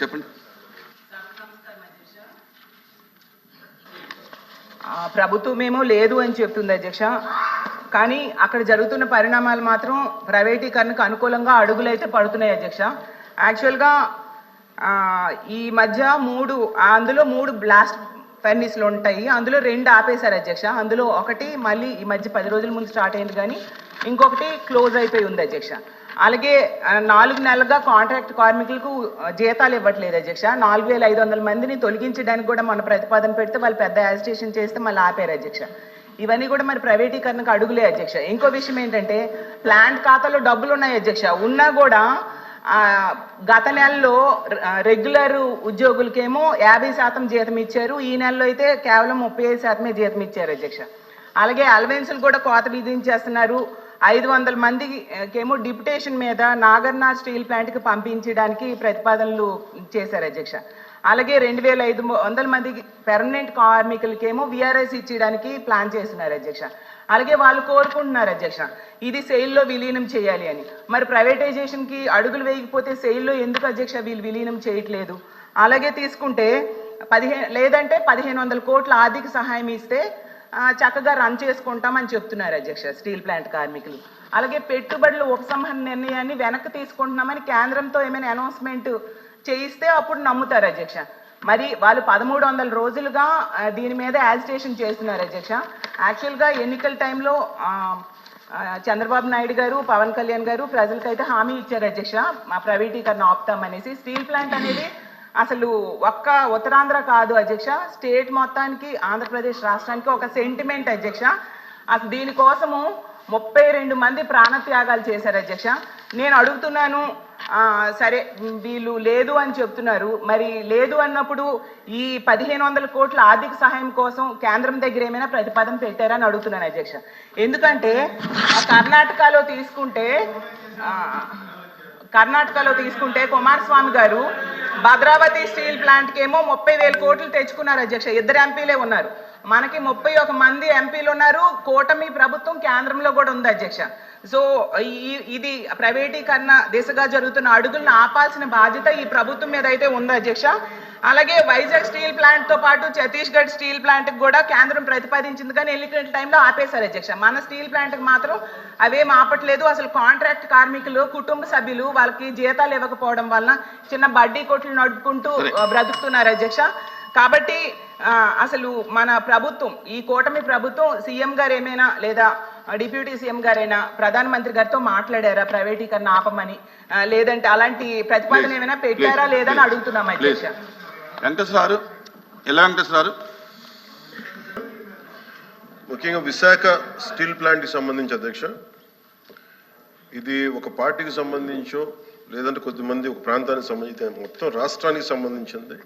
చెప్పండి. ప్రభుత్వమేమో లేదు అని చెప్తుంది అధ్యక్ష. కానీ అక్కడ జరుగుతున్న పరిణామాలు మాత్రం ప్రైవేటీకరణకు అనుకూలంగా అడుగులైతే పడుతున్నాయి అధ్యక్ష. యాక్చువల్గా ఈ మధ్య మూడు అందులో మూడు బ్లాస్ట్ ఫర్నిస్లు ఉంటాయి. అందులో రెండు ఆపేశారు అధ్యక్ష. అందులో ఒకటి మళ్ళీ ఈ మధ్య పది రోజుల ముందు స్టార్ట్ అయింది కానీ ఇంకొకటి క్లోజ్ అయిపోయి ఉంది అధ్యక్ష. అలాగే నాలుగు నెలలుగా కాంట్రాక్ట్ కార్మికులకు జీతాలు ఇవ్వట్లేదు అధ్యక్ష. నాలుగు వేల ఐదు వందల మందిని తొలగించడానికి కూడా మన ప్రతిపాదన పెడితే వాళ్ళు పెద్ద యాజిటేషన్ చేస్తే మళ్ళీ ఆపారు అధ్యక్ష. ఇవన్నీ కూడా మరి ప్రైవేటీకరణకు అడుగులే అధ్యక్ష. ఇంకో విషయం ఏంటంటే ప్లాంట్ ఖాతాలో డబ్బులు ఉన్నాయి అధ్యక్ష. ఉన్నా కూడా గత నెలలో రెగ్యులర్ ఉద్యోగులకేమో యాభై శాతం జీతం ఇచ్చారు. ఈ నెలలో అయితే కేవలం ముప్పై ఐదు శాతమే జీతం ఇచ్చారు అధ్యక్ష. అలాగే అలవెన్సులు కూడా కోత విధించేస్తున్నారు. ఐదు వందల మందికేమో డిప్యుటేషన్ మీద నాగర్నాథ్ స్టీల్ ప్లాంట్కి పంపించడానికి ప్రతిపాదనలు చేశారు అధ్యక్ష. అలాగే రెండు వేల ఐదు వందల మందికి పెర్మనెంట్ కార్మికులకేమో విఆర్ఎస్ ఇచ్చేయడానికి ప్లాన్ చేస్తున్నారు అధ్యక్ష. అలాగే వాళ్ళు కోరుకుంటున్నారు అధ్యక్ష ఇది సెయిల్లో విలీనం చేయాలి అని. మరి ప్రైవేటైజేషన్కి అడుగులు వేయకపోతే సెయిల్లో ఎందుకు అధ్యక్ష వీళ్ళు విలీనం చేయట్లేదు? అలాగే తీసుకుంటే పదిహేను లేదంటే పదిహేను వందల కోట్ల ఆర్థిక సహాయం ఇస్తే చక్కగా రన్ చేసుకుంటామని చెప్తున్నారు అధ్యక్ష స్టీల్ ప్లాంట్ కార్మికులు. అలాగే పెట్టుబడులు ఉపసంహరణ నిర్ణయాన్ని వెనక్కి తీసుకుంటున్నామని కేంద్రంతో ఏమైనా అనౌన్స్మెంట్ చేయిస్తే అప్పుడు నమ్ముతారు అధ్యక్ష. మరి వాళ్ళు పదమూడు వందల రోజులుగా దీని మీద యాజిటేషన్ చేస్తున్నారు అధ్యక్ష. యాక్చువల్గా ఎన్నికల టైంలో చంద్రబాబు నాయుడు గారు పవన్ కళ్యాణ్ గారు ప్రజలకైతే హామీ ఇచ్చారు అధ్యక్ష మా ప్రైవేటీకరణ ఆపుతామనేసి స్టీల్ ప్లాంట్ అనేది అసలు ఒక్క ఉత్తరాంధ్ర కాదు అధ్యక్ష. స్టేట్ మొత్తానికి ఆంధ్రప్రదేశ్ రాష్ట్రానికి ఒక సెంటిమెంట్ అధ్యక్ష. అసలు దీనికోసము ముప్పై రెండు మంది ప్రాణత్యాగాలు చేశారు అధ్యక్ష. నేను అడుగుతున్నాను సరే వీళ్ళు లేదు అని చెప్తున్నారు. మరి లేదు అన్నప్పుడు ఈ పదిహేను వందల కోట్ల ఆర్థిక సహాయం కోసం కేంద్రం దగ్గర ఏమైనా ప్రతిపాదన పెట్టారని అడుగుతున్నాను అధ్యక్ష. ఎందుకంటే కర్ణాటకలో తీసుకుంటే కర్ణాటకలో తీసుకుంటే కుమారస్వామి గారు భద్రావతి స్టీల్ ప్లాంట్కి ఏమో ముప్పై వేల కోట్లు తెచ్చుకున్నారు అధ్యక్ష. ఇద్దరు ఎంపీలే ఉన్నారు. మనకి ముప్పై ఒక మంది ఎంపీలు ఉన్నారు. కూటమి ప్రభుత్వం కేంద్రంలో కూడా ఉంది అధ్యక్ష. సో ఈ ఇది ప్రైవేటీకరణ దిశగా జరుగుతున్న అడుగులను ఆపాల్సిన బాధ్యత ఈ ప్రభుత్వం మీద అయితే ఉంది అధ్యక్ష. అలాగే వైజాగ్ స్టీల్ ప్లాంట్తో పాటు ఛత్తీస్గఢ్ స్టీల్ ప్లాంట్ కూడా కేంద్రం ప్రతిపాదించింది. కానీ ఎన్నికల టైంలో ఆపేశారు అధ్యక్ష. మన స్టీల్ ప్లాంట్ మాత్రం అవేం ఆపట్లేదు. అసలు కాంట్రాక్ట్ కార్మికులు కుటుంబ సభ్యులు వాళ్ళకి జీతాలు ఇవ్వకపోవడం వలన చిన్న బడ్డీ కొట్లు నడుపుకుంటూ బ్రతుకుతున్నారు అధ్యక్ష. కాబట్టి అసలు మన ప్రభుత్వం ఈ కూటమి ప్రభుత్వం సీఎం గారు ఏమైనా లేదా డిప్యూటీ సీఎం గారైనా ప్రధానమంత్రి గారితో మాట్లాడారా? ప్రైవేటీకరణ ఆపమని లేదంటే అలాంటి ప్రతిపాదన ఏమైనా పెట్టారా? లేదని అడుగుతున్నాం అధ్యక్ష. వెంకటేశ్వరారు ఎలా వెంకటేశ్వరారు? ముఖ్యంగా విశాఖ స్టీల్ ప్లాంట్కి సంబంధించి అధ్యక్ష ఇది ఒక పార్టీకి సంబంధించో లేదంటే కొద్దిమంది ఒక ప్రాంతానికి సంబంధించి మొత్తం రాష్ట్రానికి సంబంధించింది.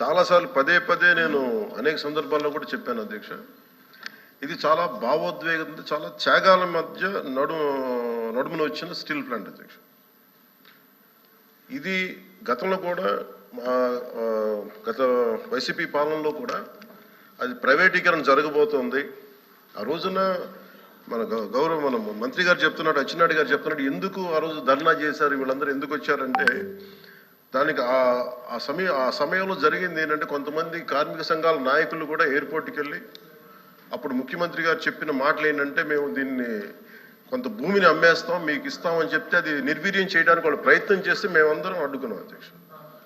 చాలాసార్లు పదే పదే నేను అనేక సందర్భాల్లో కూడా చెప్పాను అధ్యక్ష. ఇది చాలా భావోద్వేగంతో చాలా త్యాగాల మధ్య నడు నడుమున వచ్చిన స్టీల్ ప్లాంట్ అధ్యక్ష. ఇది గతంలో కూడా మా, గత వైసీపీ పాలనలో కూడా అది ప్రైవేటీకరణ జరగబోతోంది. ఆ రోజున మన గౌరవ మన మంత్రి గారు చెప్తున్నాడు అచ్చెన్నాయుడు గారు చెప్తున్నాడు ఎందుకు ఆ రోజు ధర్నా చేశారు వీళ్ళందరూ ఎందుకు వచ్చారంటే దానికి ఆ ఆ సమయం ఆ సమయంలో జరిగింది ఏంటంటే కొంతమంది కార్మిక సంఘాల నాయకులు కూడా ఎయిర్పోర్ట్కి వెళ్ళి అప్పుడు ముఖ్యమంత్రి గారు చెప్పిన మాటలు ఏంటంటే మేము దీన్ని కొంత భూమిని అమ్మేస్తాం మీకు ఇస్తామని చెప్తే అది నిర్వీర్యం చేయడానికి వాళ్ళు ప్రయత్నం చేస్తే మేమందరం అడ్డుకున్నాం అధ్యక్షుడు.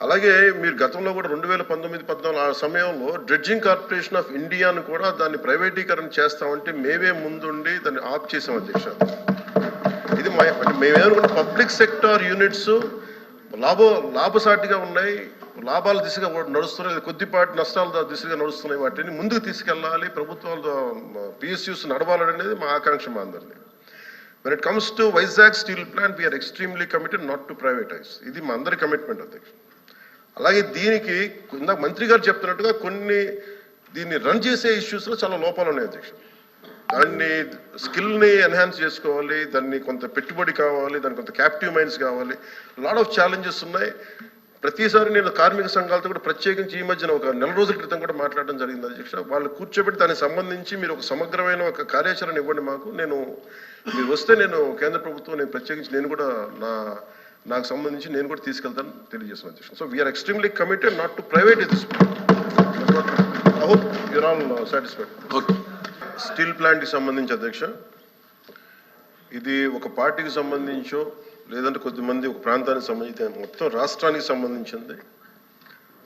అలాగే మీరు గతంలో కూడా రెండు వేల పంతొమ్మిది పద్నాలుగు ఆ సమయంలో డ్రెడ్జింగ్ కార్పొరేషన్ ఆఫ్ ఇండియాను కూడా దాన్ని ప్రైవేటీకరణ చేస్తామంటే మేమే ముందుండి దాన్ని ఆప్ చేసాం అధ్యక్ష. ఇది మా మేమేమనుకుంటే పబ్లిక్ సెక్టార్ యూనిట్స్ లాభ లాభసాటిగా ఉన్నాయి. లాభాల దిశగా నడుస్తున్నాయి. కొద్దిపాటి నష్టాల దిశగా నడుస్తున్నాయి. వాటిని ముందుకు తీసుకెళ్ళాలి. ప్రభుత్వాలు పిఎస్యూస్ నడవాలనేది మా ఆకాంక్ష మా అందరిది. When it comes to Vizag steel plant we're extremely committed not to privatize ఇది మా అందరి కమిట్మెంట్ అధ్యక్ష. అలాగే దీనికి ఇందాక మంత్రి గారు చెప్తున్నట్టుగా కొన్ని దీన్ని రన్ చేసే ఇష్యూస్లో చాలా లోపాలు ఉన్నాయి అధ్యక్ష. దాన్ని స్కిల్ని ఎన్హాన్స్ చేసుకోవాలి దాన్ని కొంత పెట్టుబడి కావాలి దానికి కొంత క్యాప్టివ్ మైండ్స్ కావాలి. లాట్ ఆఫ్ ఛాలెంజెస్ ఉన్నాయి. ప్రతిసారి నేను కార్మిక సంఘాలతో కూడా ప్రత్యేకించి ఈ మధ్యన ఒక నెల రోజుల క్రితం కూడా మాట్లాడడం జరిగింది అధ్యక్ష. వాళ్ళు కూర్చోబెట్టి దానికి సంబంధించి మీరు ఒక సమగ్రమైన ఒక కార్యాచరణ ఇవ్వండి మాకు. నేను మీరు వస్తే నేను కేంద్ర ప్రభుత్వం నేను ప్రత్యేకించి నేను కూడా నా నాకు సంబంధించి నేను కూడా తీసుకెళ్తాను తెలియజేసిన అధ్యక్ష so we're extremely committed not to private this I hope you're all satisfied okay steel ప్లాంట్కి సంబంధించి అధ్యక్ష ఇది ఒక పార్టీకి సంబంధించో లేదంటే కొద్దిమంది ఒక ప్రాంతానికి సంబంధించి మొత్తం రాష్ట్రానికి సంబంధించింది.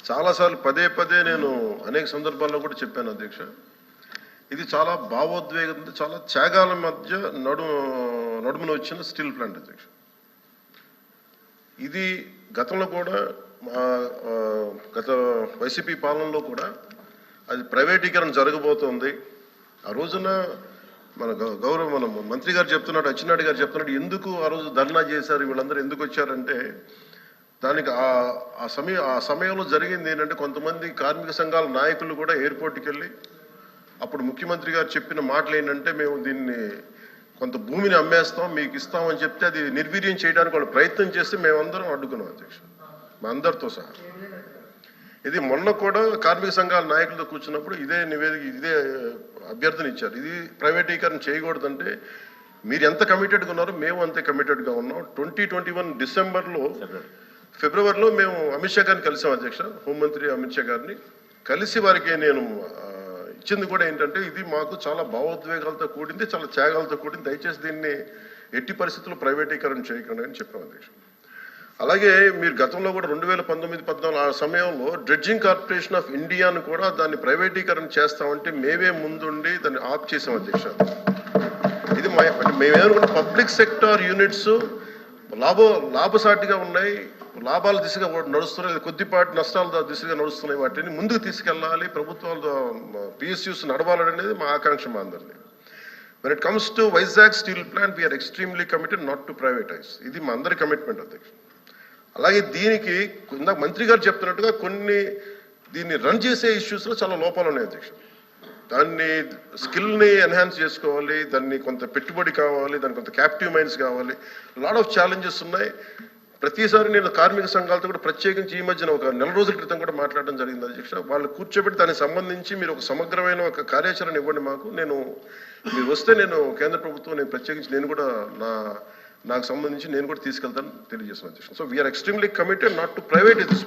చాలాసార్లు పదే పదే నేను అనేక సందర్భాల్లో కూడా చెప్పాను అధ్యక్ష ఇది చాలా భావోద్వేగంతో చాలా త్యాగాల మధ్య నడు నడుమున వచ్చిన స్టీల్ ప్లాంట్ అధ్యక్ష. ఇది గతంలో కూడా మా, గత వైసీపీ పాలనలో కూడా అది ప్రైవేటీకరణ జరగబోతోంది. ఆ రోజున మన గౌరవ మన మంత్రి గారు చెప్తున్నాడు అచ్చెన్నాయుడు గారు చెప్తున్నాడు ఎందుకు ఆ రోజు ధర్నా చేశారు వీళ్ళందరూ ఎందుకు వచ్చారంటే దానికి ఆ ఆ సమయం ఆ సమయంలో జరిగింది ఏంటంటే కొంతమంది కార్మిక సంఘాల నాయకులు కూడా ఎయిర్పోర్ట్కి వెళ్ళి అప్పుడు ముఖ్యమంత్రి గారు చెప్పిన మాటలు ఏంటంటే మేము దీన్ని కొంత భూమిని అమ్మేస్తాం మీకు ఇస్తామని చెప్తే అది నిర్వీర్యం చేయడానికి వాళ్ళు ప్రయత్నం చేస్తే మేమందరం అడ్డుకున్నాం అధ్యక్ష మా అందరితో సహా. ఇది మొన్న కూడా కార్మిక సంఘాల నాయకులతో కూర్చున్నప్పుడు ఇదే నివేదిక ఇదే అభ్యర్థన ఇచ్చారు. ఇది ప్రైవేటీకరణ చేయకూడదంటే మీరు ఎంత కమిటెడ్గా ఉన్నారో మేము అంతే కమిటెడ్గా ఉన్నాం. ట్వంటీ ట్వంటీ వన్ డిసెంబర్లో ఫిబ్రవరిలో మేము అమిత్ షా గారిని కలిసాం అధ్యక్ష హోంమంత్రి అమిత్ షా గారిని. కలిసి వారికి నేను ఇచ్చింది కూడా ఏంటంటే ఇది మాకు చాలా భావోద్వేగాలతో కూడింది చాలా త్యాగాలతో కూడింది. దయచేసి దీన్ని ఎట్టి పరిస్థితుల్లో ప్రైవేటీకరణ చేయకండి అని చెప్పాం అధ్యక్షుడు. అలాగే మీరు గతంలో కూడా రెండు వేల పంతొమ్మిది పద్నాలుగు ఆ సమయంలో డ్రెడ్జింగ్ కార్పొరేషన్ ఆఫ్ ఇండియాను కూడా దాన్ని ప్రైవేటీకరణ చేస్తామంటే మేమే ముందుండి దాన్ని ఆప్ చేసాం అధ్యక్ష ఇది మా అంటే మేమేమనుకుంటే పబ్లిక్ సెక్టార్ యూనిట్స్ లాభ లాభసాటిగా ఉన్నాయి లాభాల దిశగా నడుస్తున్నాయి కొద్దిపాటి నష్టాల దిశగా నడుస్తున్నాయి. వాటిని ముందుకు తీసుకెళ్ళాలి. ప్రభుత్వాలు పిఎస్యూస్ నడవాలనేది మా ఆకాంక్ష మా అందరిది. When it comes to Vizag steel plant we're extremely committed not to privatize ఇది మా అందరి కమిట్మెంట్ అధ్యక్ష అలాగే దీనికి ఇందాక మంత్రి గారు చెప్తున్నట్టుగా కొన్ని దీన్ని రన్ చేసే ఇష్యూస్లో చాలా లోపాలు ఉన్నాయి అధ్యక్ష దాన్ని స్కిల్ని ఎన్హాన్స్ చేసుకోవాలి దాన్ని కొంత పెట్టుబడి కావాలి దానికి కొంత క్యాప్టివ్ మైండ్స్ కావాలి. లాడ్ ఆఫ్ ఛాలెంజెస్ ఉన్నాయి. ప్రతిసారి నేను కార్మిక సంఘాలతో కూడా ప్రత్యేకించి ఈ మధ్యన ఒక నెల రోజుల క్రితం కూడా మాట్లాడడం జరిగింది అధ్యక్ష. వాళ్ళు కూర్చోబెట్టి దానికి సంబంధించి మీరు ఒక సమగ్రమైన ఒక కార్యాచరణ ఇవ్వండి మాకు. నేను మీరు వస్తే నేను కేంద్ర ప్రభుత్వం నేను ప్రత్యేకించి నేను కూడా నా నాకు సంబంధించి నేను కూడా తీసుకెళ్తాను తెలియజేస్తాను అధ్యక్ష. So we're extremely committed not to private is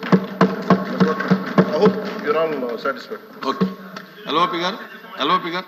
I hope you're all satisfied okay LOP garu. LOP garu.